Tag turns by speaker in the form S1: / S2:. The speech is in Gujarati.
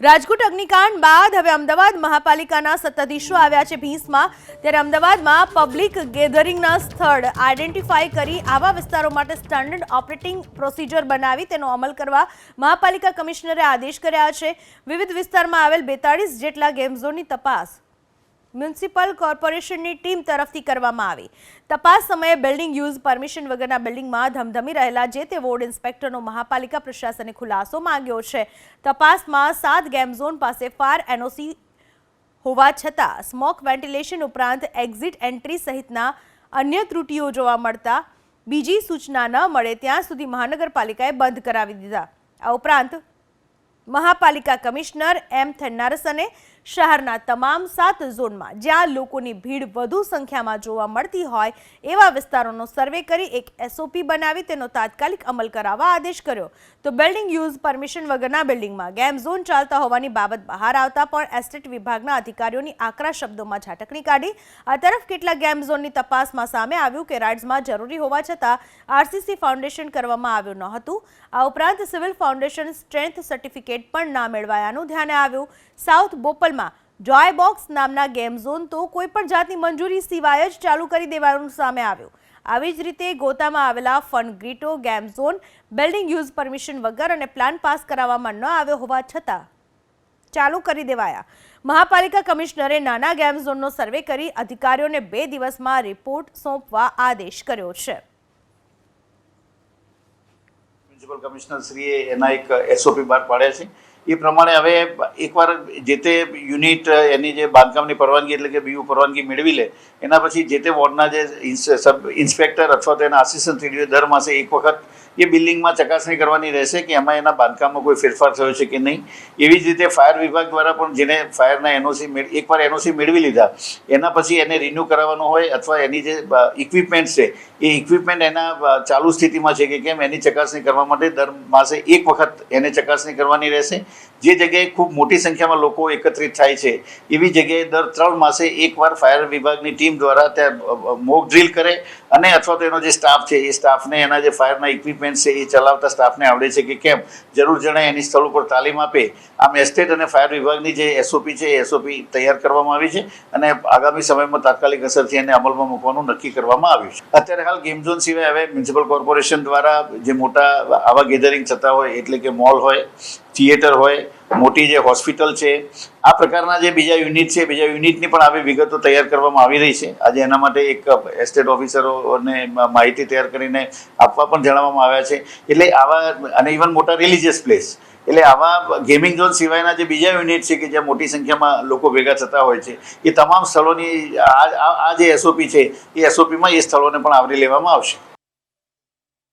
S1: રાજકોટ અગ્નિકાંડ બાદ હવે અમદાવાદ મહાપાલિકાના સત્તાધીશો આવ્યા છે ભીંસમાં. ત્યારે અમદાવાદમાં પબ્લિક ગેધરિંગના સ્થળ આઈડેન્ટિફાઈ કરી આવા વિસ્તારો માટે સ્ટાન્ડર્ડ ઓપરેટિંગ પ્રોસિજર બનાવી તેનો અમલ કરવા મહાપાલિકા કમિશનરે આદેશ કર્યા છે. વિવિધ વિસ્તારમાં આવેલ બેતાળીસ જેટલા ગેમ તપાસ મ્યુનિસિપલ કોર્પોરેશનની ટીમ તરફથી કરવામાં આવી. તપાસ સમયે બિલ્ડિંગ યુઝ પરમિશન વગરના બિલ્ડિંગમાં ધમધમી રહેલા જે તે વોર્ડ ઇન્સ્પેક્ટરનો મહાપાલિકા પ્રશાસને ખુલાસો માંગ્યો છે. તપાસમાં સાત ગેમ ઝોન પાસે ફાર એનઓસી હોવા છતાં સ્મોક વેન્ટિલેશન ઉપરાંત એક્ઝિટ એન્ટ્રી સહિતના અન્ય ત્રુટીઓ જોવા મળતા બીજી સૂચના ન મળે ત્યાં સુધી મહાનગરપાલિકાએ બંધ કરાવી દીધા. આ ઉપરાંત મહાપાલિકા કમિશનર એમ થેન્નારસને શહેરના તમામ સાત ઝોનમાં જ્યાં લોકોની ભીડ વધુ સંખ્યામાં જોવા મળતી હોય એવા વિસ્તારોનો સર્વે કરી એક એસઓપી બનાવી તેનો તાત્કાલિક અમલ કરાવવા આદેશ કર્યો. તો બિલ્ડિંગ યુઝ પરમિશન વગરના બિલ્ડિંગમાં ગેમ ઝોન ચાલતા હોવાની બાબત બહાર આવતા પણ એસ્ટેટ વિભાગના અધિકારીઓની આકરા શબ્દોમાં ઝાટકણી કાઢી. આ તરફ કેટલાક ગેમ ઝોનની તપાસમાં સામે આવ્યું કે રાઇડ્સમાં જરૂરી હોવા છતાં આરસીસી ફાઉન્ડેશન કરવામાં આવ્યું ન હતું. આ ઉપરાંત સિવિલ ફાઉન્ડેશન સ્ટ્રેન્થ સર્ટિફિકેટ પણ ના મેળવાયાનું ધ્યાને આવ્યું. સાઉથ બોપલમાં જોય બોક્સ નામના ગેમ ઝોન તો કોઈ પણ જાતની મંજૂરી સિવાય જ ચાલુ કરી દેવાનું સામે આવ્યું. આવી જ રીતે ગોતામાં આવેલા Fun ગ્રીટો game zone building use permission વગર અને પ્લાન પાસ કરાવવામાં ન આવ્યો હોવા છતાં ચાલુ કરી દેવાયા. મહાપાલિકા કમિશનરે નાના ગેમ ઝોનનો સર્વે કરી અધિકારીઓને બે દિવસમાં રિપોર્ટ સોંપવા આદેશ કર્યો છે.
S2: મ્યુનિસિપલ કમિશનર શ્રીએ એના એક એસઓપી બહાર પાડ્યા છે. એ પ્રમાણે હવે એકવાર જે તે યુનિટ, એની જે બાંધકામની પરવાનગી એટલે કે બીયુ પરવાનગી મેળવી લે, એના પછી જે તે વોર્ડના જે સબ ઇન્સ્પેક્ટર અથવા તો એના આસિસ્ટન્ટ સીડીઓ દર માસે એક વખત એ બિલ્ડિંગમાં ચકાસણી કરવાની રહેશે કે એમાં એના બાંધકામમાં કોઈ ફેરફાર થયો છે કે નહીં. એવી જ રીતે ફાયર વિભાગ દ્વારા પણ જેને ફાયરના એનઓસી એકવાર એનઓસી મેળવી લીધા, એના પછી એને રિન્યૂ કરાવવાનું હોય અથવા એની જે ઇક્વિપમેન્ટ છે, એ ઇક્વિપમેન્ટ એના ચાલુ સ્થિતિમાં છે કે કેમ, એની ચકાસણી કરવા માટે દર માસે એક વખત એને ચકાસણી કરવાની રહેશે. જે જગ્યાએ ખૂબ મોટી સંખ્યામાં લોકો એકત્રિત થાય છે, એવી જગ્યાએ દર ત્રણ માસે એકવાર ફાયર વિભાગની ટીમ દ્વારા ત્યાં મોક ડ્રીલ કરે અને અથવા તો એનો જે સ્ટાફ છે, એ સ્ટાફને એના જે ફાયરના ઇક્વિપમેન્ટ છે, એ ચલાવતા સ્ટાફને આવડે છે કે કેમ, જરૂર જણાય એની સ્થળ ઉપર તાલીમ આપે. આમ એસ્ટેટ અને ફાયર વિભાગની જે એસઓપી છે, એ એસઓપી તૈયાર કરવામાં આવી છે અને આગામી સમયમાં તાત્કાલિક અસરથી એને અમલમાં મૂકવાનું નક્કી કરવામાં આવ્યું છે. અત્યારે હાલ ગેમ ઝોન સિવાય હવે મ્યુનિસિપલ કોર્પોરેશન દ્વારા જે મોટા આવા ગેધરિંગ થતા હોય, એટલે કે મોલ હોય થિયેટર હોય, મોટી જે હોસ્પિટલ છે, આ પ્રકારના જે બીજા યુનિટ છે, બીજા યુનિટની પણ આવી વિગતો તૈયાર કરવામાં આવી રહી છે. આજે એના માટે એક એસ્ટેટ ઓફિસરોને માહિતી તૈયાર કરીને આપવા પણ જણાવવામાં આવ્યા છે. એટલે આવા, અને ઇવન મોટા રિલિજિયસ પ્લેસ એટલે આવા ગેમિંગ ઝોન સિવાયના જે બીજા યુનિટ છે કે જ્યાં મોટી સંખ્યામાં લોકો ભેગા થતા હોય છે, એ તમામ સ્થળોની આ જે એસઓપી છે, એ એસઓપીમાં એ સ્થળોને પણ આવરી લેવામાં આવશે.